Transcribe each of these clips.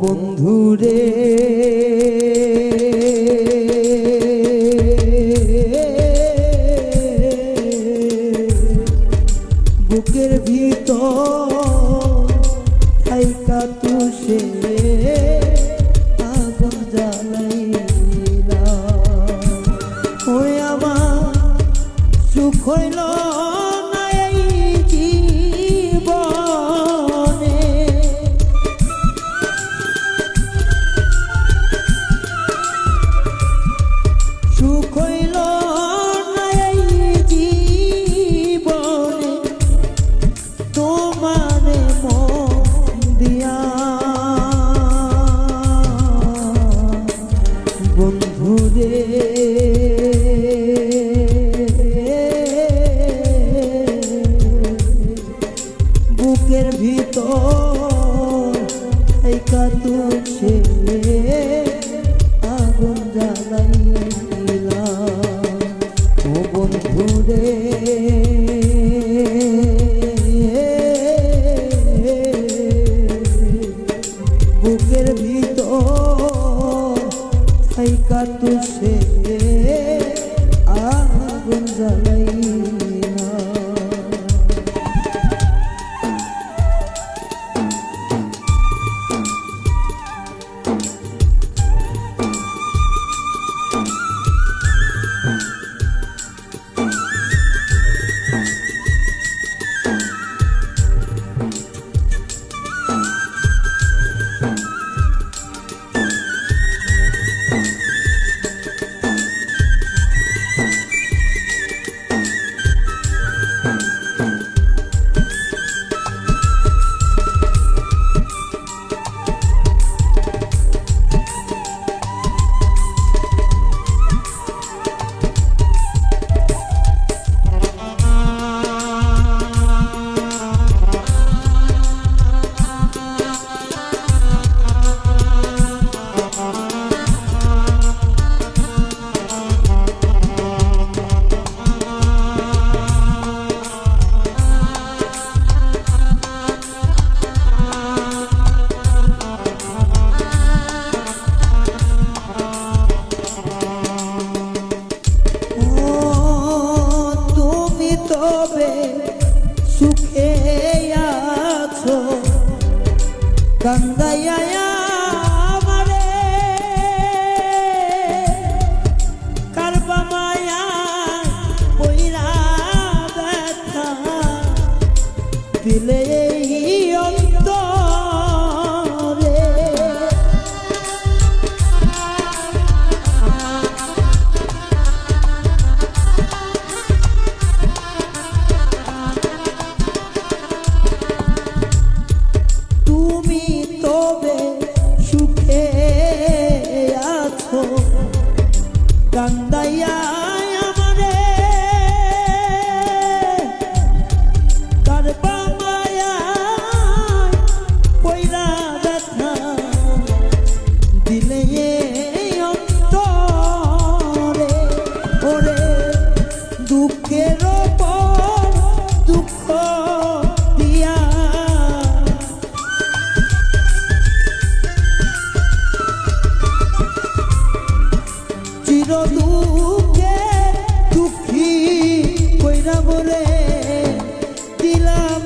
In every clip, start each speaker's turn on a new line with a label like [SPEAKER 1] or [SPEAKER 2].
[SPEAKER 1] বন্ধুরে। বুকের ভিতর থাইকা তুষে আগুন জ্বালাইলা ওই আমার সুখ হইল তোমারে দিয়া। বন্ধুরে বুকের ভিতর এই কাতু আগুন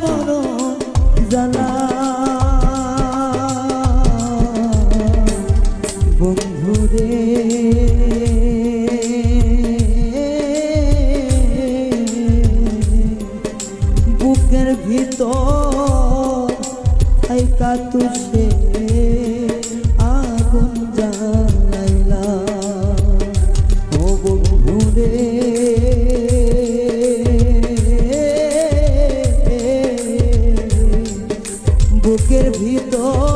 [SPEAKER 1] মরণ জ্বালা বন্ধুরে বুকের বুকের ভিতর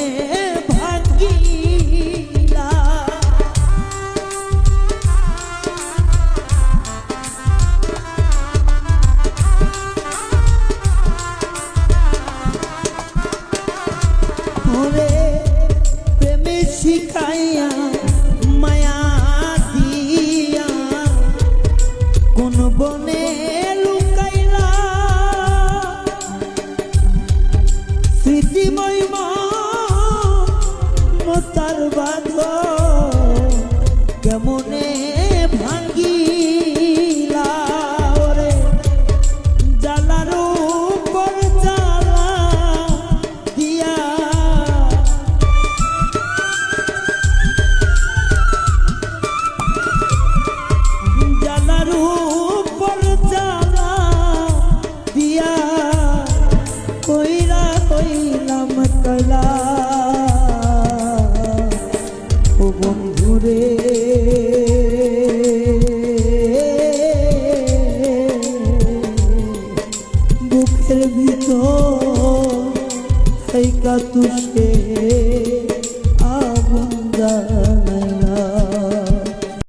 [SPEAKER 1] का तुझे